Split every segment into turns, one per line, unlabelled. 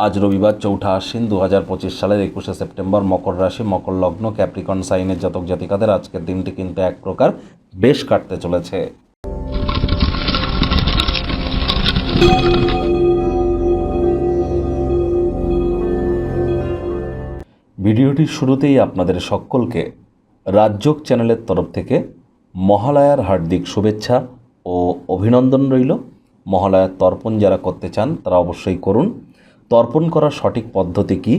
আজ রবিবার চৌঠা আশ্বিন দু হাজার পঁচিশ সালের একুশে সেপ্টেম্বর মকর রাশি, মকর লগ্ন, ক্যাপ্রিকন, সাইনের জাতক জাতিকাদের আজকের দিনটি কিন্তু এক প্রকার বেশ কাটতে চলেছে। ভিডিওটির শুরুতেই আপনাদের সকলকে রাজযোগ চ্যানেলের তরফ থেকে মহালয়ার হার্দিক শুভেচ্ছা ও অভিনন্দন রইল। মহালয়ার তর্পণ যারা করতে চান, তারা অবশ্যই করুন। তর্পণ করার সঠিক পদ্ধতি কী?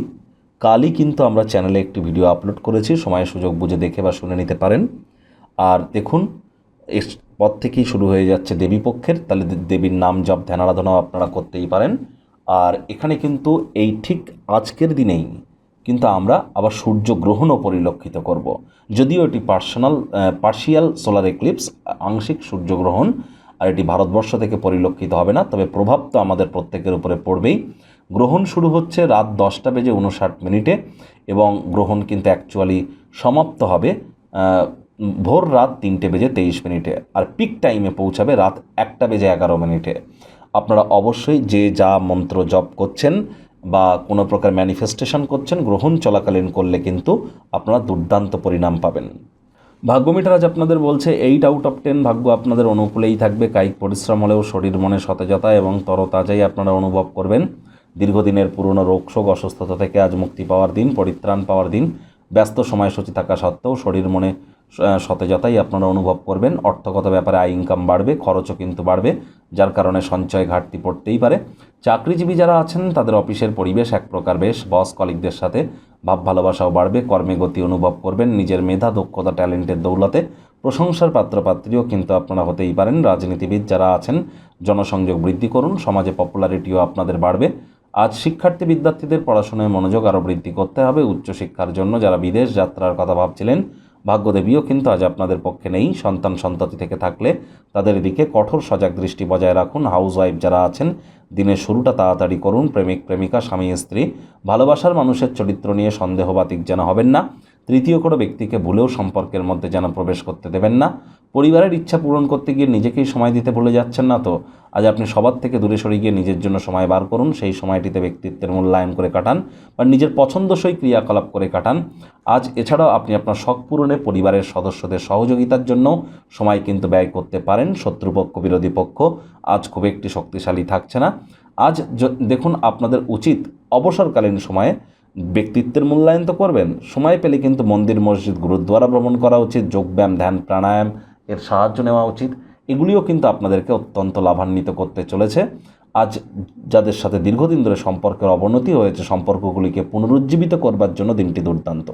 কালই কিন্তু আমরা চ্যানেলে একটি ভিডিও আপলোড করেছি, সময় সুযোগ বুঝে দেখে বা শুনে নিতে পারেন। আর দেখুন, এর পর থেকেই শুরু হয়ে যাচ্ছে দেবী পক্ষের, তাহলে দেবীর নাম জপ, ধ্যান আরাধনাও আপনারা করতেই পারেন। আর এখানে কিন্তু এই ঠিক আজকের দিনেই কিন্তু আমরা আবার সূর্য গ্রহণও পরিলক্ষিত করব। যদিও এটি পার্সোনাল পার্শিয়াল সোলার এক্লিপস, আংশিক সূর্যগ্রহণ, আর এটি ভারতবর্ষ থেকে পরিলক্ষিত হবে না, তবে প্রভাব তো আমাদের প্রত্যেকের উপরে পড়বেই। গ্রহণ শুরু হচ্ছে রাত দশটা বেজে উনষাট মিনিটে এবং গ্রহণ কিন্তু অ্যাকচুয়ালি সমাপ্ত হবে ভোর রাত তিনটে বেজে তেইশ মিনিটে আর পিক টাইমে পৌঁছাবে রাত একটা বেজে এগারো মিনিটে। আপনারা অবশ্যই যে যা মন্ত্র জপ করছেন বা কোনো প্রকার ম্যানিফেস্টেশন করছেন, গ্রহণ চলাকালীন করলে কিন্তু আপনারা দুর্দান্ত পরিণাম পাবেন। ভাগ্যমিটার আজ আপনাদের বলছে এইট আউট অফ টেন ভাগ্য আপনাদের অনুকূলেই থাকবে। কায়িক পরিশ্রম হলেও শরীর মনে সতেজতা এবং তরতাজাই আপনারা অনুভব করবেন। দীর্ঘদিনের পুরনো রোগশোক অসুস্থতা থেকে আজ মুক্তি পাওয়ার দিন, পরিত্রাণ পাওয়ার দিন। ব্যস্ত সময়সূচি থাকা সত্ত্বেও শরীর মনে সতেজতাই আপনারা অনুভব করবেন। অর্থগত ব্যাপারে আয় ইনকাম বাড়বে, খরচও কিন্তু বাড়বে, যার কারণে সঞ্চয় ঘাটতি পড়তেই পারে। চাকরিজীবী যারা আছেন, তাদের অফিসের পরিবেশ এক প্রকার বেশ। বস কলিকদের সাথে ভাব ভালোবাসাও বাড়বে, কর্মে গতি অনুভব করবেন, নিজের মেধা, দক্ষতা, ট্যালেন্টের দৌলতে। প্রশংসার পাত্রপাত্রীও কিন্তু আপনারা হতেই পারেন। রাজনীতিবিদ যারা আছেন, জনসংযোগ বৃদ্ধি করুন, সমাজে পপুলারিটিও আপনাদের বাড়বে। আজ শিক্ষার্থী বিদ্যার্থীদের পড়াশোনায় মনোযোগ আরও বৃদ্ধি করতে হবে উচ্চশিক্ষার জন্য। যারা বিদেশ যাত্রার কথা ভাবছিলেন, ভাগ্যদেবীও কিন্তু আজ আপনাদের পক্ষে নেই। সন্তান সন্ততি থেকে থাকলে তাদের দিকে কঠোর সজাগ দৃষ্টি বজায় রাখুন। হাউস ওয়াইফ যারা আছেন, দিনের শুরুটা তাড়াতাড়ি করুন। প্রেমিক, প্রেমিকা, স্বামী, স্ত্রী, ভালোবাসার মানুষের চরিত্র নিয়ে সন্দেহবাতিক যেন হবেন না। তৃতীয় কোনো ব্যক্তিকে ভুলেও সম্পর্কের মধ্যে যেন প্রবেশ করতে দেবেন না। পরিবারের ইচ্ছা পূরণ করতে গিয়ে নিজেকেই সময় দিতে ভুলে যাচ্ছেন না তো? আজ আপনি সবার থেকে দূরে সরে গিয়ে নিজের জন্য সময় বার করুন, সেই সময়টিতে ব্যক্তিত্বের মূল্যায়ন করে কাটান বা নিজের পছন্দসই ক্রিয়াকলাপ করে কাটান। আজ এছাড়াও আপনি আপনার শখ পূরণে পরিবারের সদস্যদের সহযোগিতার জন্য সময় কিন্তু ব্যয় করতে পারেন, শত্রুপক্ষ, বিরোধী পক্ষ, আজ খুব একটি শক্তিশালী থাকছে না। আজ দেখুন আপনাদের উচিত অবসরকালীন সময়ে ব্যক্তিত্বের মূল্যায়ন তো করবেন। সময় পেলে কিন্তু মন্দির, মসজিদ, গুরুদ্বারা ভ্রমণ করা উচিত, যোগব্যায়াম, ধ্যান, প্রাণায়াম, এর সাহায্য নেওয়া উচিত। এগুলিও কিন্তু আপনাদেরকে অত্যন্ত লাভান্বিত করতে চলেছে। আজ যাদের সাথে দীর্ঘদিন ধরে সম্পর্কের অবনতি হয়েছে, সম্পর্কগুলিকে পুনরুজ্জীবিত করবার জন্য দিনটি দুর্দান্ত।